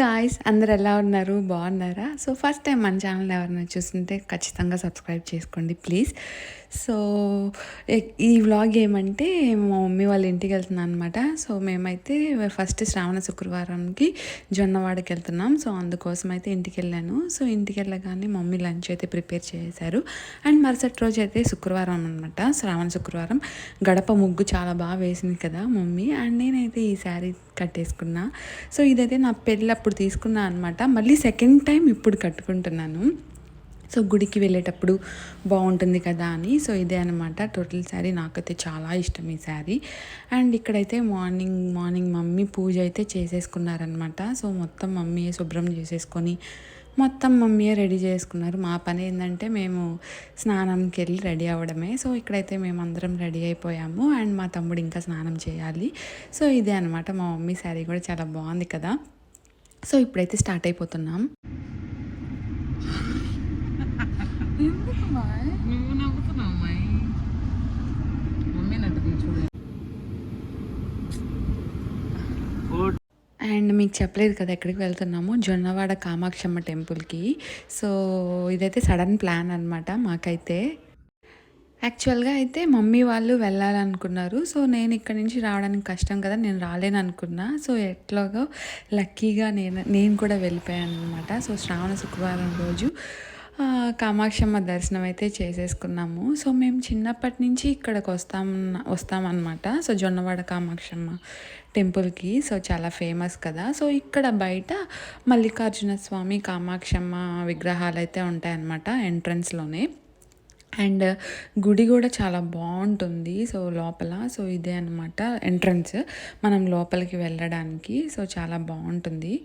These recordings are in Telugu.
గాయస్ అందరు ఎలా ఉన్నారు? బాగున్నారా? సో ఫస్ట్ టైం మన ఛానల్ ఎవరైనా చూస్తుంటే ఖచ్చితంగా సబ్స్క్రైబ్ చేసుకోండి ప్లీజ్ సో ఈ వ్లాగ్ ఏమంటే మా మమ్మీ వాళ్ళ ఇంటికి వెళ్తున్నాను అనమాట సో మేమైతే ఫస్ట్ శ్రావణ శుక్రవారంకి జొన్నవాడకి వెళ్తున్నాం. సో అందుకోసం అయితే ఇంటికి వెళ్ళాను. సో ఇంటికి వెళ్ళగానే మమ్మీ లంచ్ అయితే ప్రిపేర్ చేశారు అండ్ మరుసటి రోజు అయితే శుక్రవారం అనమాట శ్రావణ శుక్రవారం. గడప ముగ్గు చాలా బాగా వేసింది కదా మమ్మీ. అండ్ నేనైతే ఈ శారీ కట్టేసుకున్నా. సో ఇదైతే నా పెళ్ళి అప్పుడు తీసుకున్నా అనమాట మళ్ళీ సెకండ్ టైం ఇప్పుడు కట్టుకుంటున్నాను. సో గుడికి వెళ్ళేటప్పుడు బాగుంటుంది కదా అని. సో ఇదే అనమాట టోటల్ శారీ నాకైతే చాలా ఇష్టం ఈ శారీ అండ్ ఇక్కడైతే మార్నింగ్ మార్నింగ్ మమ్మీ పూజ అయితే చేసేసుకున్నారనమాట సో మొత్తం మమ్మీ శుభ్రం చేసేసుకొని మొత్తం మమ్మీయే రెడీ చేసుకున్నారు. మా పని ఏంటంటే మేము స్నానంకి వెళ్ళి రెడీ అవ్వడమే. సో ఇక్కడైతే మేము అందరం రెడీ అయిపోయాము. అండ్ మా తమ్ముడు ఇంకా స్నానం చేయాలి. సో ఇదే అనమాట మా మమ్మీ శారీ కూడా చాలా బాగుంది కదా. సో ఇప్పుడైతే స్టార్ట్ అయిపోతున్నాం. అండ్ మీకు చెప్పలేదు కదా ఎక్కడికి వెళ్తున్నాము? జొన్నవాడ కామాక్షమ్మ టెంపుల్కి. సో ఇదైతే సడన్ ప్లాన్ అనమాట మాకైతే. యాక్చువల్గా అయితే మమ్మీ వాళ్ళు వెళ్ళాలనుకున్నారు. సో నేను ఇక్కడ నుంచి రావడానికి కష్టం కదా నేను రాలేను అనుకున్నా సో ఎట్లాగో లక్కీగా నేను నేను కూడా వెళ్ళిపోయాను అనమాట సో శ్రావణ శుక్రవారం రోజు కామాక్షమ్మ దర్శనం అయితే చేసేసుకున్నాము. సో మేము చిన్నప్పటి నుంచి ఇక్కడికి వస్తాం వస్తామన్నమాట. సో జొన్నవాడ కామాక్షమ్మ టెంపుల్కి. సో చాలా ఫేమస్ కదా. సో ఇక్కడ బయట మల్లికార్జున స్వామి కామాక్షమ్మ విగ్రహాలు అయితే ఉంటాయన్నమాట ఎంట్రన్స్లోనే. అండ్ గుడి కూడా చాలా బాగుంటుంది. సో లోపల. సో ఇదే అనమాట ఎంట్రన్స్. మనం లోపలికి వెళ్ళడానికి. సో చాలా బాగుంటుంది.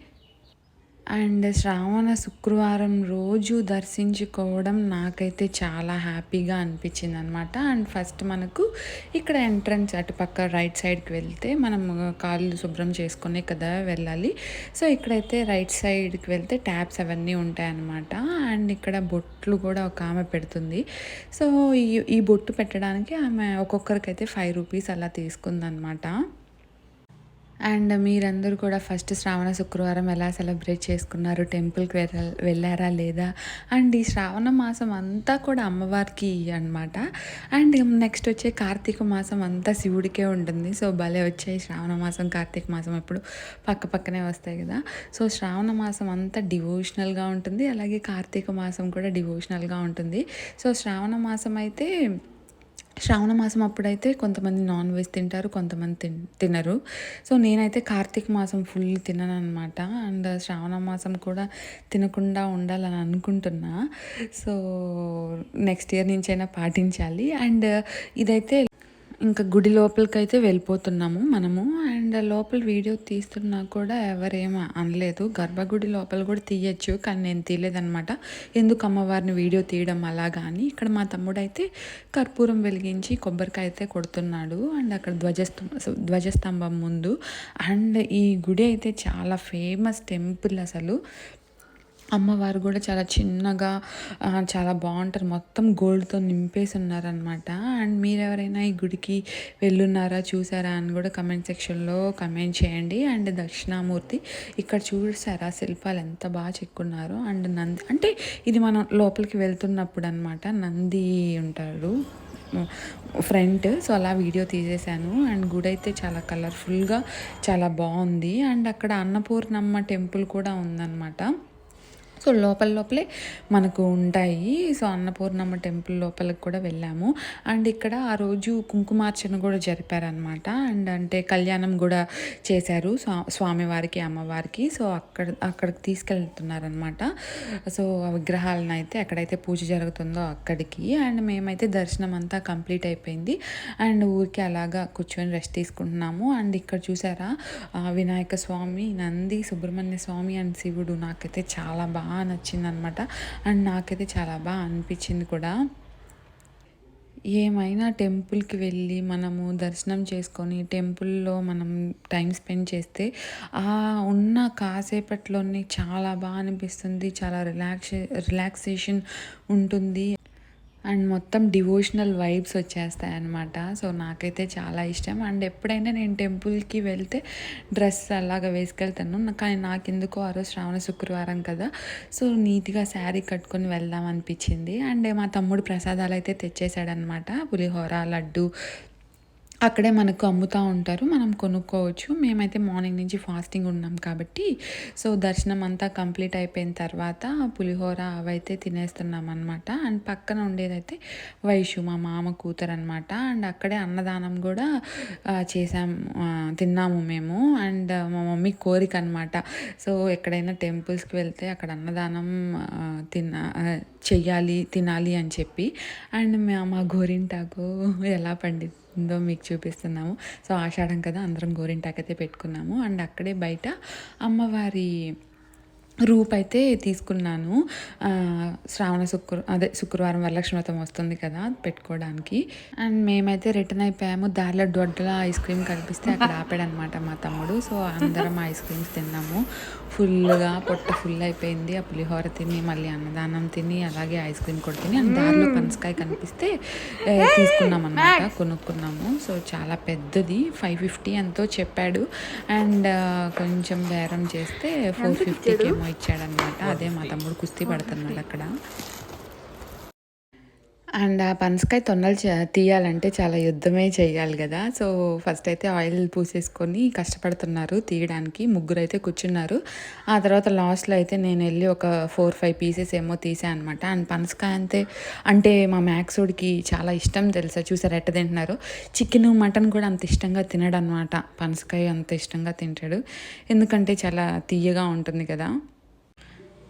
అండ్ శ్రావణ శుక్రవారం రోజు దర్శించుకోవడం నాకైతే చాలా హ్యాపీగా అనిపించింది అనమాట అండ్ ఫస్ట్ మనకు ఇక్కడ ఎంట్రన్స్ అటుపక్క రైట్ సైడ్కి వెళ్తే మనం కాళ్ళు శుభ్రం చేసుకునే కదా వెళ్ళాలి. సో ఇక్కడైతే రైట్ సైడ్కి వెళ్తే ట్యాప్స్ అవన్నీ ఉంటాయన్నమాట. అండ్ ఇక్కడ బొట్లు కూడా ఒక ఆమె పెడుతుంది. సో ఈ ఈ బొట్టు పెట్టడానికి ఆమె ఒక్కొక్కరికైతే ఫైవ్ రూపీస్ అలా తీసుకుందనమాట అండ్ మీరందరూ కూడా ఫస్ట్ శ్రావణ శుక్రవారం ఎలా సెలబ్రేట్ చేసుకున్నారు? టెంపుల్కి వెళ్ళ వెళ్ళారా లేదా? అండ్ ఈ శ్రావణ మాసం అంతా కూడా అమ్మవారికి అనమాట అండ్ నెక్స్ట్ వచ్చే కార్తీక మాసం అంతా శివుడికే ఉంటుంది. సో భలే వచ్చాయి శ్రావణ మాసం కార్తీక మాసం ఎప్పుడు పక్క పక్కనే వస్తాయి కదా. సో శ్రావణ మాసం అంతా డివోషనల్గా ఉంటుంది. అలాగే కార్తీక మాసం కూడా డివోషనల్గా ఉంటుంది. సో శ్రావణ మాసం అయితే శ్రావణ మాసం అప్పుడైతే కొంతమంది నాన్ వెజ్ తింటారు కొంతమంది తిన్ తినరు. సో నేనైతే కార్తీక మాసం ఫుల్ తినను అనమాట అండ్ శ్రావణ మాసం కూడా తినకుండా ఉండాలని అనుకుంటున్నా. సో నెక్స్ట్ ఇయర్ నుంచైనా పాటించాలి. అండ్ ఇదైతే ఇంకా గుడి లోపలికి అయితే వెళ్ళిపోతున్నాము మనము. అండ్ లోపల వీడియో తీస్తున్నా కూడా ఎవరేం అనలేదు. గర్భగుడి లోపల కూడా తీయచ్చు కానీ నేను తీయలేదనమాట ఎందుకు అమ్మవారిని వీడియో తీయడం అలాగా అని ఇక్కడ మా తమ్ముడు అయితే కర్పూరం వెలిగించి కొబ్బరికాయ అయితే కొడుతున్నాడు. అండ్ అక్కడ ధ్వజస్తం ధ్వజస్తంభం ముందు. అండ్ ఈ గుడి అయితే చాలా ఫేమస్ టెంపుల్ అసలు. అమ్మవారు కూడా చాలా చిన్నగా చాలా బాగుంటారు. మొత్తం గోల్డ్తో నింపేసి ఉన్నారనమాట అండ్ మీరు ఎవరైనా ఈ గుడికి వెళ్ళున్నారా చూసారా అని కూడా కమెంట్ సెక్షన్లో కమెంట్ చేయండి. అండ్ దక్షిణామూర్తి ఇక్కడ చూసారా శిల్పాలు ఎంత బాగా చెక్కున్నారు. అండ్ నంది అంటే ఇది మనం లోపలికి వెళ్తున్నప్పుడు అనమాట నంది ఉంటాడు ఫ్రంట్. సో అలా వీడియో తీసేశాను. అండ్ గుడి అయితే చాలా కలర్ఫుల్గా చాలా బాగుంది. అండ్ అక్కడ అన్నపూర్ణమ్మ టెంపుల్ కూడా ఉందన్నమాట. సో లోపల లోపలే మనకు ఉంటాయి. సో అన్నపూర్ణమ్మ టెంపుల్ లోపలికి కూడా వెళ్ళాము. అండ్ ఇక్కడ ఆ రోజు కుంకుమార్చన కూడా జరిపారనమాట అండ్ అంటే కళ్యాణం కూడా చేశారు స్వా స్వామివారికి అమ్మవారికి. సో అక్కడ అక్కడికి తీసుకెళ్తున్నారనమాట సో ఆ విగ్రహాలను అయితే ఎక్కడైతే పూజ జరుగుతుందో అక్కడికి. అండ్ మేమైతే దర్శనం అంతా కంప్లీట్ అయిపోయింది. అండ్ ఊరికి అలాగా కూర్చొని రెస్ట్ తీసుకుంటున్నాము. అండ్ ఇక్కడ చూసారా? వినాయక స్వామి నంది సుబ్రహ్మణ్య స్వామి అండ్ శివుడు నాకైతే చాలా బాగా నచ్చింది అనమాట అండ్ నాకైతే చాలా బాగా అనిపించింది కూడా. ఏమైనా టెంపుల్కి వెళ్ళి మనము దర్శనం చేసుకొని టెంపుల్లో మనం టైం స్పెండ్ చేస్తే ఆ ఉన్న కాసేపట్లోనే చాలా బాగా అనిపిస్తుంది. చాలా రిలాక్స్ రిలాక్సేషన్ ఉంటుంది. అండ్ మొత్తం డివోషనల్ వైబ్స్ వచ్చేస్తాయి అనమాట సో నాకైతే చాలా ఇష్టం. అండ్ ఎప్పుడైనా నేను టెంపుల్కి వెళ్తే డ్రెస్ అలాగా వేసుకెళ్తాను. కానీ నాకు ఎందుకో ఆ రోజు శ్రావణ శుక్రవారం కదా. సో నీట్గా శారీ కట్టుకొని వెళ్దాం అనిపించింది. అండ్ మా తమ్ముడు ప్రసాదాలు అయితే తెచ్చేసాడనమాట పులిహోర లడ్డు అక్కడే మనకు అమ్ముతూ ఉంటారు. మనం కొనుక్కోవచ్చు. మేమైతే మార్నింగ్ నుంచి ఫాస్టింగ్ ఉన్నాం కాబట్టి. సో దర్శనం అంతా కంప్లీట్ అయిపోయిన తర్వాత పులిహోర అవైతే తినేస్తున్నాం అనమాట అండ్ పక్కన ఉండేదైతే వైషు మా మామ కూతురు అనమాట అండ్ అక్కడే అన్నదానం కూడా చేసాం తిన్నాము మేము. అండ్ మా మమ్మీ కోరిక అనమాట సో ఎక్కడైనా టెంపుల్స్కి వెళ్తే అక్కడ అన్నదానం తిన్నా తిన్న చెయ్యాలి తినాలి అని చెప్పి. అండ్ మా మా గోరింటాకు ఎలా పండింది ఉందో మీకు చూపిస్తున్నాము. సో ఆషాఢం కదా అందరం గోరింటాకైతే పెట్టుకున్నాము. అండ్ అక్కడే బయట అమ్మవారి రూప్ అయితే తీసుకున్నాను. శ్రావణ శుక్ర అదే శుక్రవారం వరలక్ష్మి వ్రతం వస్తుంది కదా పెట్టుకోవడానికి. అండ్ మేమైతే రిటర్న్ అయిపోయాము. దారిలో దొడ్డల ఐస్ క్రీమ్ కనిపిస్తే అక్కడ ఆపాడనమాట మా తమ్ముడు. సో అందరం ఐస్ క్రీమ్స్ తిన్నాము. ఫుల్గా పొట్ట ఫుల్ అయిపోయింది. ఆ పులిహోర తిని మళ్ళీ అన్నదానం తిని అలాగే ఐస్ క్రీమ్ కూడా తిని అండ్ దారిలో పనసకాయ కనిపిస్తే తీసుకున్నాం అనమాట కొనుక్కున్నాము. సో చాలా పెద్దది. ఫైవ్ ఫిఫ్టీ ఎంతో చెప్పాడు. అండ్ కొంచెం బేరం చేస్తే ఫోర్ ఫిఫ్టీకి ఏమో ఇచ్చాడనమాట. అదే మా తమ్ముడు కుస్తీ పడుతున్నాడు అక్కడ. అండ్ ఆ పనసకాయ తొన్నలు చే- తీయాలంటే చాలా యుద్ధమే చేయాలి కదా. సో ఫస్ట్ అయితే ఆయిల్ పూసేసుకొని కష్టపడుతున్నారు తీయడానికి. ముగ్గురు అయితే కూర్చున్నారు. ఆ తర్వాత లాస్ట్లో అయితే నేను వెళ్ళి ఒక ఫోర్ ఫైవ్ పీసెస్ ఏమో తీసాను అనమాట. అండ్ పనసకాయ అంతే. అంటే మా మ్యాక్సోడికి చాలా ఇష్టం తెలుసా? చూసారు? ఎట్ట తింటున్నారు? చికెన్ మటన్ కూడా అంత ఇష్టంగా తినడు అనమాట పనసకాయ అంత ఇష్టంగా తింటాడు. ఎందుకంటే చాలా తీయగా ఉంటుంది కదా.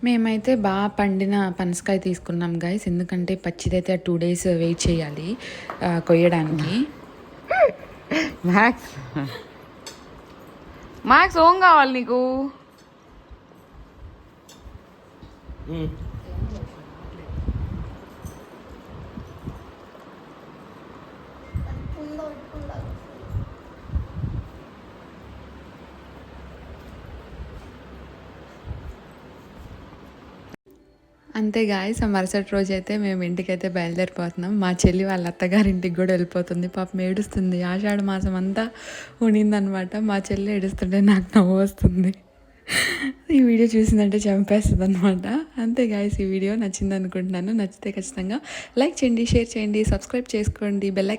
మేమైతే బాగా పండిన పనసకాయ తీసుకున్నాం గైస్ ఎందుకంటే పచ్చిదైతే టూ డేస్ వెయిట్ చేయాలి కొయ్యడానికి. మ్యాక్స్ మ్యాక్స్ ఓం కావాలి నీకు? అంతే గాయస్ మరుసటి రోజు అయితే మేము ఇంటికైతే బయలుదేరిపోతున్నాం. మా చెల్లి వాళ్ళ అత్తగారి ఇంటికి కూడా వెళ్ళిపోతుంది. పాపం ఏడుస్తుంది. ఆషాఢ మాసం అంతా ఉండిందనమాట మా చెల్లి ఏడుస్తుంటే నాకు నవ్వు వస్తుంది. ఈ వీడియో చూసిందంటే చంపేస్తుంది అనమాట అంతే గాయస్ ఈ వీడియో నచ్చింది అనుకుంటున్నాను నచ్చితే ఖచ్చితంగా లైక్ చేయండి షేర్ చేయండి సబ్స్క్రైబ్ చేసుకోండి. బెల్